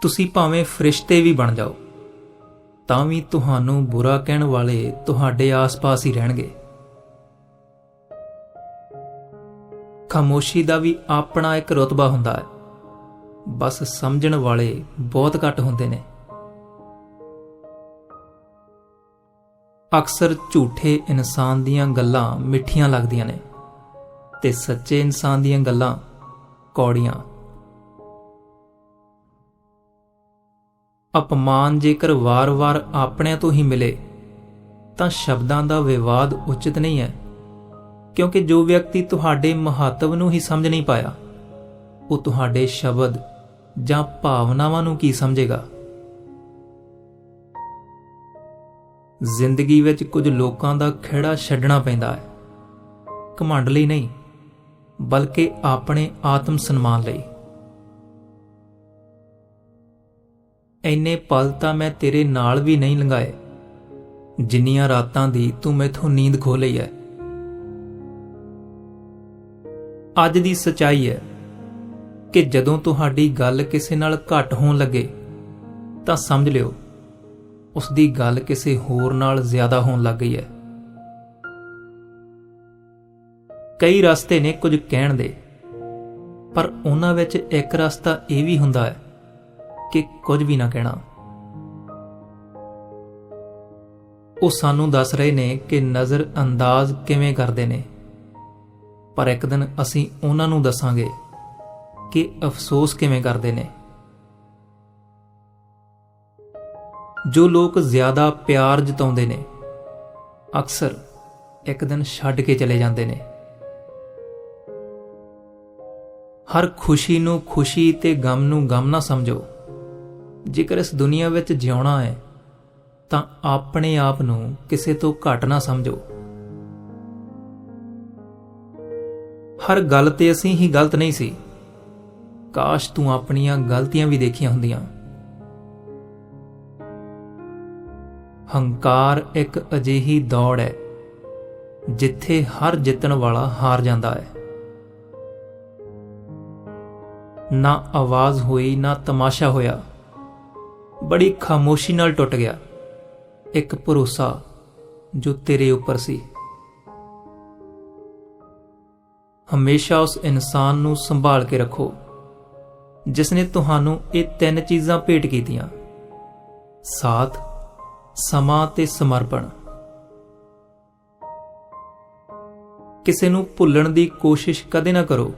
ਤੁਸੀਂ ਭਾਵੇਂ ਫਰਿਸ਼ਤੇ ਵੀ ਬਣ ਜਾਓ, ਤਾਂ ਵੀ ਤੁਹਾਨੂੰ ਬੁਰਾ ਕਹਿਣ ਵਾਲੇ ਤੁਹਾਡੇ ਆਸ-ਪਾਸ ਹੀ ਰਹਿਣਗੇ। ਖਾਮੋਸ਼ੀ ਦਾ ਵੀ ਆਪਣਾ ਇੱਕ ਰਤਬਾ ਹੁੰਦਾ ਹੈ। ਬਸ ਸਮਝਣ ਵਾਲੇ ਬਹੁਤ ਘੱਟ ਹੁੰਦੇ ਨੇ। ਅਕਸਰ ਝੂਠੇ ਇਨਸਾਨ ਦੀਆਂ ਗੱਲਾਂ ਮਿੱਠੀਆਂ ਲੱਗਦੀਆਂ ਨੇ ਤੇ ਸੱਚੇ ਇਨਸਾਨ ਦੀਆਂ ਗੱਲਾਂ ਕੌੜੀਆਂ ਅਪਮਾਨ ਜੇਕਰ ਵਾਰ-ਵਾਰ ਆਪਣਿਆਂ ਤੋਂ ਹੀ ਮਿਲੇ, ਤਾਂ ਸ਼ਬਦਾਂ ਦਾ ਵਿਵਾਦ ਉਚਿਤ ਨਹੀਂ ਹੈ, ਕਿਉਂਕਿ ਜੋ ਵਿਅਕਤੀ ਤੁਹਾਡੇ ਮਹੱਤਵ ਨੂੰ ਹੀ ਸਮਝ ਨਹੀਂ ਪਾਇਆ, ਉਹ ਤੁਹਾਡੇ ਸ਼ਬਦ ਜਾਂ ਭਾਵਨਾਵਾਂ ਨੂੰ ਕੀ ਸਮਝੇਗਾ? ਜ਼ਿੰਦਗੀ ਵਿੱਚ ਕੁਝ ਲੋਕਾਂ ਦਾ ਖਿਹੜਾ ਛੱਡਣਾ ਪੈਂਦਾ ਹੈ। ਘਮੰਡ ਲਈ ਨਹੀਂ, ਬਲਕਿ ਆਪਣੇ ਆਤਮ ਸਨਮਾਨ ਲਈ। ਐਨੇ ਪਲ ਤਾਂ ਮੈਂ ਤੇਰੇ ਨਾਲ ਵੀ ਨਹੀਂ ਲੰਘਾਏ। ਜਿੰਨੀਆਂ ਰਾਤਾਂ ਦੀ ਤੂੰ ਮੈਥੋਂ ਨੀਂਦ ਖੋ ਲਈ ਹੈ ਅੱਜ ਦੀ ਸਚਾਈ ਹੈ ਕਿ ਜਦੋਂ ਤੁਹਾਡੀ ਗੱਲ ਕਿਸੇ ਨਾਲ ਘੱਟ ਹੋਣ ਲੱਗੇ, ਤਾਂ ਸਮਝ ਲਿਓ ਉਸ ਦੀ ਗੱਲ ਕਿਸੇ ਹੋਰ ਨਾਲ ਜ਼ਿਆਦਾ ਹੋਣ ਲੱਗ ਗਈ ਹੈ ਕਈ ਰਸਤੇ ਨੇ ਕੁਝ ਕਹਿਣ ਦੇ, ਪਰ ਉਹਨਾਂ ਵਿੱਚ ਇੱਕ ਰਸਤਾ ਇਹ ਵੀ ਹੁੰਦਾ ਹੈ ਕਿ ਕੁਝ ਵੀ ਨਾ ਕਹਿਣਾ। ਉਹ ਸਾਨੂੰ ਦੱਸ ਰਹੇ ਨੇ ਕਿ ਨਜ਼ਰ ਅੰਦਾਜ਼ ਕਿਵੇਂ ਕਰਦੇ ਨੇ। ਪਰ ਇੱਕ ਦਿਨ ਅਸੀਂ ਉਹਨਾਂ ਨੂੰ ਦੱਸਾਂਗੇ ਕਿ ਅਫਸੋਸ ਕਿਵੇਂ ਕਰਦੇ ਨੇ। ਜੋ ਲੋਕ ਜ਼ਿਆਦਾ ਪਿਆਰ ਜਤਾਉਂਦੇ ਨੇ, ਅਕਸਰ ਇੱਕ ਦਿਨ ਛੱਡ ਕੇ ਚਲੇ ਜਾਂਦੇ ਨੇ। ਹਰ ਖੁਸ਼ੀ ਨੂੰ ਖੁਸ਼ੀ ਤੇ ਗਮ ਨੂੰ ਗਮ ਨਾ ਸਮਝੋ। ਜੇਕਰ ਇਸ ਦੁਨੀਆ ਵਿੱਚ ਜਿਉਣਾ ਹੈ, ਤਾਂ ਆਪਣੇ ਆਪ ਨੂੰ ਕਿਸੇ ਤੋਂ ਘੱਟ ਨਾ ਸਮਝੋ। ਹਰ ਗੱਲ ਤੇ ਅਸੀਂ ਹੀ ਗਲਤ ਨਹੀਂ ਸੀ। ਕਾਸ਼ ਤੂੰ ਆਪਣੀਆਂ ਗਲਤੀਆਂ ਵੀ ਦੇਖੀਆਂ ਹੁੰਦੀਆਂ। ਹੰਕਾਰ ਇੱਕ ਅਜਿਹੀ ਦੌੜ ਹੈ, ਜਿੱਥੇ ਹਰ ਜਿੱਤਣ ਵਾਲਾ ਹਾਰ ਜਾਂਦਾ ਹੈ। ਨਾ ਆਵਾਜ਼ ਹੋਈ, ਨਾ ਤਮਾਸ਼ਾ ਹੋਇਆ। ਬੜੀ ਖਾਮੋਸ਼ੀ ਨਾਲ ਟੁੱਟ ਗਿਆ। ਇੱਕ ਭਰੋਸਾ ਜੋ ਤੇਰੇ ਉੱਪਰ ਸੀ। ਹਮੇਸ਼ਾ ਉਸ ਇਨਸਾਨ ਨੂੰ ਸੰਭਾਲ ਕੇ ਰੱਖੋ ਜਿਸ ਨੇ ਤੁਹਾਨੂੰ ਇਹ ਤਿੰਨ ਚੀਜ਼ਾਂ ਭੇਟ ਕੀਤੀਆਂ। ਸਾਥ, ਸਮਾਂ ਤੇ ਸਮਰਪਣ। ਕਿਸੇ ਨੂੰ ਭੁੱਲਣ ਦੀ ਕੋਸ਼ਿਸ਼ ਕਦੇ ਨਾ ਕਰੋ।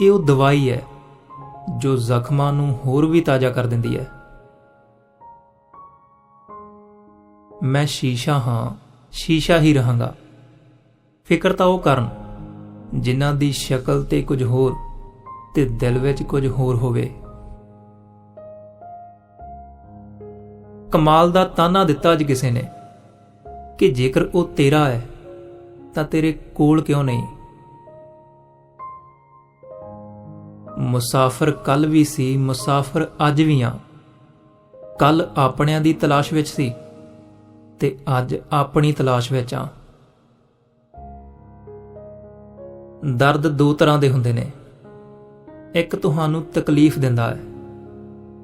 ਇਹ ਉਹ ਦਵਾਈ ਹੈ ਜੋ ਜ਼ਖਮਾਂ ਨੂੰ ਹੋਰ ਵੀ ਤਾਜ਼ਾ ਕਰ ਦਿੰਦੀ ਹੈ। ਮੈਂ ਸ਼ੀਸ਼ਾ ਹਾਂ, ਸ਼ੀਸ਼ਾ ਹੀ ਰਹਾਂਗਾ। ਫਿਕਰ ਤਾਂ ਉਹ ਕਰਨ, ਜਿਨ੍ਹਾਂ ਦੀ ਸ਼ਕਲ ਤੇ ਕੁਝ ਹੋਰ ਤੇ ਦਿਲ ਵਿੱਚ ਕੁਝ ਹੋਰ ਹੋਵੇ। ਕਮਾਲ ਦਾ ਤਾਨਾ ਦਿੱਤਾ ਅੱਜ ਕਿਸੇ ਨੇ ਕਿ ਜੇਕਰ ਉਹ ਤੇਰਾ ਹੈ, ਤਾਂ ਤੇਰੇ ਕੋਲ ਕਿਉਂ ਨਹੀਂ? ਮੁਸਾਫਰ ਕੱਲ ਵੀ ਸੀ, ਮੁਸਾਫਰ ਅੱਜ ਵੀ ਆ। ਕੱਲ ਆਪਣਿਆਂ ਦੀ ਤਲਾਸ਼ ਵਿੱਚ ਸੀ। ਤੇ ਅੱਜ ਆਪਣੀ ਤਲਾਸ਼ ਵਿੱਚ ਆ ਦਰਦ ਦੋ ਤਰ੍ਹਾਂ ਦੇ ਹੁੰਦੇ ਨੇ। ਇੱਕ ਤੁਹਾਨੂੰ ਤਕਲੀਫ ਦਿੰਦਾ ਹੈ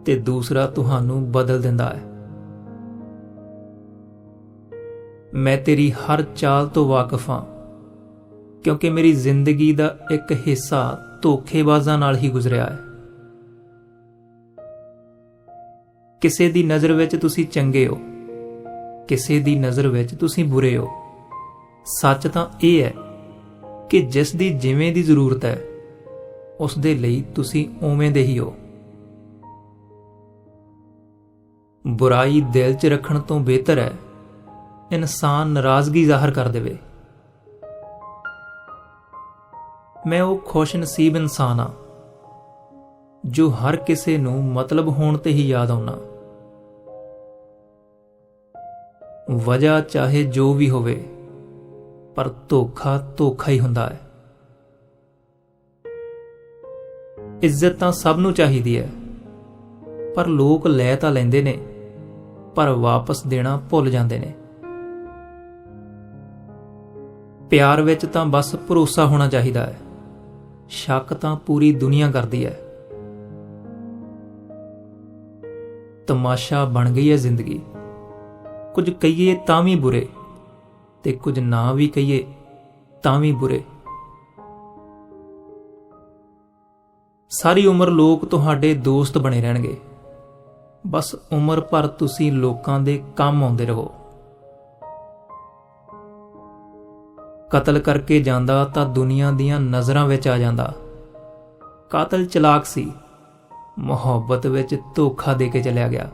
ਤੇ ਦੂਸਰਾ ਤੁਹਾਨੂੰ ਬਦਲ ਦਿੰਦਾ ਹੈ। ਮੈਂ ਤੇਰੀ ਹਰ ਚਾਲ ਤੋਂ ਵਾਕਿਫ ਹਾਂ, ਕਿਉਂਕਿ ਮੇਰੀ ਜ਼ਿੰਦਗੀ ਦਾ ਇੱਕ ਹਿੱਸਾ ਧੋਖੇਬਾਜ਼ਾਂ ਨਾਲ ਹੀ ਗੁਜ਼ਰਿਆ ਹੈ। ਕਿਸੇ ਦੀ ਨਜ਼ਰ ਵਿੱਚ ਤੁਸੀਂ ਚੰਗੇ ਹੋ ਕਿਸੇ ਦੀ ਨਜ਼ਰ ਵਿੱਚ ਤੁਸੀਂ ਬੁਰੇ ਹੋ। ਸੱਚ ਤਾਂ ਇਹ ਹੈ ਕਿ ਜਿਸ ਦੀ ਜਿਵੇਂ ਦੀ ਜ਼ਰੂਰਤ ਹੈ, ਉਸ ਦੇ ਲਈ ਤੁਸੀਂ ਉਵੇਂ ਦੇ ਹੀ ਹੋ। ਬੁਰਾਈ ਦਿਲ 'ਚ ਰੱਖਣ ਤੋਂ ਬਿਹਤਰ ਹੈ, ਇਨਸਾਨ ਨਾਰਾਜ਼ਗੀ ਜ਼ਾਹਰ ਕਰ ਦੇਵੇ। ਮੈਂ ਉਹ ਖੁਸ਼ ਨਸੀਬ ਇਨਸਾਨ ਆ ਜੋ ਹਰ ਕਿਸੇ ਨੂੰ ਮਤਲਬ ਹੋਣ ਤੇ ਹੀ ਯਾਦ ਆਉਣਾ ਵਜ੍ਹਾ ਚਾਹੇ ਜੋ ਵੀ ਹੋਵੇ, ਪਰ ਧੋਖਾ ਧੋਖਾ ਹੀ ਹੁੰਦਾ ਹੈ। ਇੱਜ਼ਤ ਤਾਂ ਸਭ ਨੂੰ ਚਾਹੀਦੀ ਹੈ, ਪਰ ਲੋਕ ਲੈ ਤਾਂ ਲੈਂਦੇ ਨੇ, ਪਰ ਵਾਪਸ ਦੇਣਾ ਭੁੱਲ ਜਾਂਦੇ ਨੇ। ਪਿਆਰ ਵਿੱਚ ਤਾਂ ਬਸ ਭਰੋਸਾ ਹੋਣਾ ਚਾਹੀਦਾ ਹੈ, ਸ਼ੱਕ ਤਾਂ ਪੂਰੀ ਦੁਨੀਆ ਕਰਦੀ ਹੈ। ਤਮਾਸ਼ਾ ਬਣ ਗਈ ਹੈ ਜ਼ਿੰਦਗੀ। ਕੁਝ ਕਹੀਏ ਤਾਂ ਵੀ ਬੁਰੇ ਤੇ ਕੁਝ ਨਾ ਵੀ ਕਹੀਏ ਤਾਂ ਵੀ ਬੁਰੇ। ਸਾਰੀ ਉਮਰ ਲੋਕ ਤੁਹਾਡੇ ਦੋਸਤ ਬਣੇ ਰਹਿਣਗੇ। ਬਸ ਉਮਰ ਭਰ ਤੁਸੀਂ ਲੋਕਾਂ ਦੇ ਕੰਮ ਆਉਂਦੇ ਰਹੋ। ਕਤਲ ਕਰਕੇ ਜਾਂਦਾ ਤਾਂ ਦੁਨੀਆ ਦੀਆਂ ਨਜ਼ਰਾਂ ਵਿੱਚ ਆ ਜਾਂਦਾ। ਕਾਤਲ ਚਲਾਕ ਸੀ। ਮੁਹੱਬਤ ਵਿੱਚ ਧੋਖਾ ਦੇ ਕੇ ਚਲਿਆ ਗਿਆ।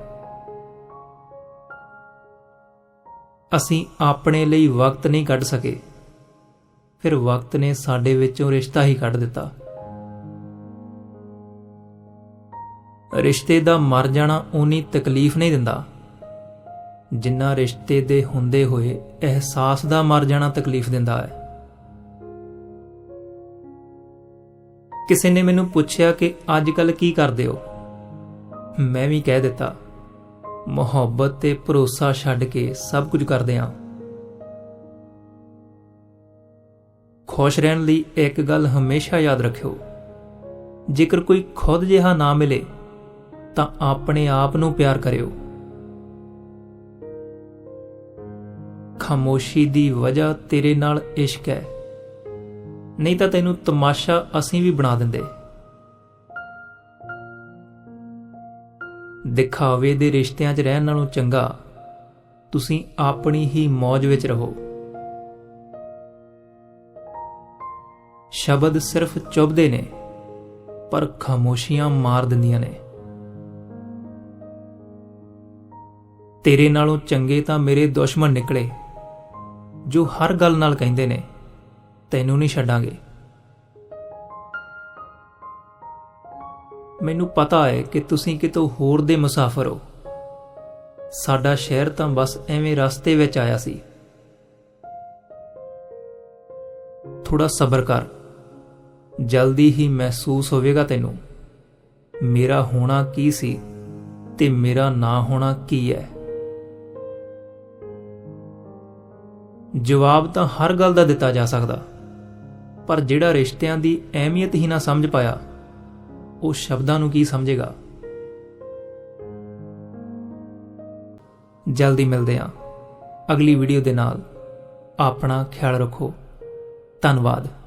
ਅਸੀਂ ਆਪਣੇ ਲਈ ਵਕਤ ਨਹੀਂ ਕੱਢ ਸਕੇ। ਫਿਰ ਵਕਤ ਨੇ ਸਾਡੇ ਵਿੱਚੋਂ ਰਿਸ਼ਤਾ ਹੀ ਕੱਢ ਦਿੱਤਾ। ਰਿਸ਼ਤੇ ਦਾ ਮਰ ਜਾਣਾ ਉਨੀ ਤਕਲੀਫ ਨਹੀਂ ਦਿੰਦਾ। ਜਿੰਨਾ ਰਿਸ਼ਤੇ ਦੇ ਹੁੰਦੇ ਹੋਏ ਅਹਿਸਾਸ ਦਾ ਮਰ ਜਾਣਾ ਤਕਲੀਫ ਦਿੰਦਾ ਹੈ। ਕਿਸੇ ਨੇ ਮੈਨੂੰ ਪੁੱਛਿਆ ਕਿ ਅੱਜ ਕੱਲ ਕੀ ਕਰਦੇ ਹੋ? ਮੈਂ ਵੀ ਕਹਿ ਦਿੱਤਾ ਮੁਹੱਬਤ ਤੇ ਭਰੋਸਾ ਛੱਡ ਕੇ ਸਭ ਕੁਝ ਕਰਦੇ ਹਾਂ। ਖੁਸ਼ ਰਹਿਣ ਲਈ ਇੱਕ ਗੱਲ ਹਮੇਸ਼ਾ ਯਾਦ ਰੱਖਿਓ। ਜੇਕਰ ਕੋਈ ਖੁਦ ਜਿਹਾ ਨਾ ਮਿਲੇ, ਤਾਂ ਆਪਣੇ ਆਪ ਨੂੰ ਪਿਆਰ ਕਰਿਓ। ਖਾਮੋਸ਼ੀ ਦੀ ਵਜ੍ਹਾ ਤੇਰੇ ਨਾਲ ਇਸ਼ਕ ਹੈ। ਨਹੀਂ ਤਾਂ ਤੈਨੂੰ ਤਮਾਸ਼ਾ ਅਸੀਂ ਵੀ ਬਣਾ ਦਿੰਦੇ। ਦਿਖਾਵੇ ਦੇ ਰਿਸ਼ਤਿਆਂ 'ਚ ਰਹਿਣ ਨਾਲੋਂ ਚੰਗਾ, ਤੁਸੀਂ ਆਪਣੀ ਹੀ ਮौज ਵਿੱਚ ਰਹੋ। ਸ਼ਬਦ ਸਿਰਫ ਚੁੱਭਦੇ ਨੇ, ਪਰ ਖਾਮੋਸ਼ੀਆਂ ਮਾਰ ਦਿੰਦੀਆਂ ਨੇ। ਤੇਰੇ ਨਾਲੋਂ ਚੰਗੇ ਤਾਂ ਮੇਰੇ ਦੁਸ਼ਮਣ ਨਿਕਲੇ, ਜੋ ਹਰ ਗੱਲ ਨਾਲ ਕਹਿੰਦੇ ਨੇ, ਤੈਨੂੰ ਨਹੀਂ ਛੱਡਾਂਗੇ। ਮੈਨੂੰ ਪਤਾ ਹੈ ਕਿ ਤੁਸੀਂ ਕਿਤੋਂ ਹੋਰ ਦੇ ਮੁਸਾਫਰ ਹੋ। ਸਾਡਾ ਸ਼ਹਿਰ ਤਾਂ ਬਸ ਐਵੇਂ ਰਸਤੇ ਵਿੱਚ ਆਇਆ ਸੀ। ਥੋੜਾ ਸਬਰ ਕਰ। ਜਲਦੀ ਹੀ ਮਹਿਸੂਸ ਹੋਵੇਗਾ ਤੈਨੂੰ। ਮੇਰਾ ਹੋਣਾ ਕੀ ਸੀ ਤੇ ਮੇਰਾ ਨਾ ਹੋਣਾ ਕੀ ਹੈ? ਜਵਾਬ ਤਾਂ ਹਰ ਗੱਲ ਦਾ ਦਿੱਤਾ ਜਾ ਸਕਦਾ। ਪਰ ਜਿਹੜਾ ਰਿਸ਼ਤਿਆਂ ਦੀ ਅਹਿਮੀਅਤ ਹੀ ਨਾ ਸਮਝ ਪਾਇਆ ਉਹ ਸ਼ਬਦਾਂ ਨੂੰ ਕੀ ਸਮਝੇਗਾ? ਜਲਦੀ ਮਿਲਦੇ ਹਾਂ। ਅਗਲੀ ਵੀਡੀਓ ਦੇ ਨਾਲ ਆਪਣਾ ਖਿਆਲ ਰੱਖੋ। ਧੰਨਵਾਦ।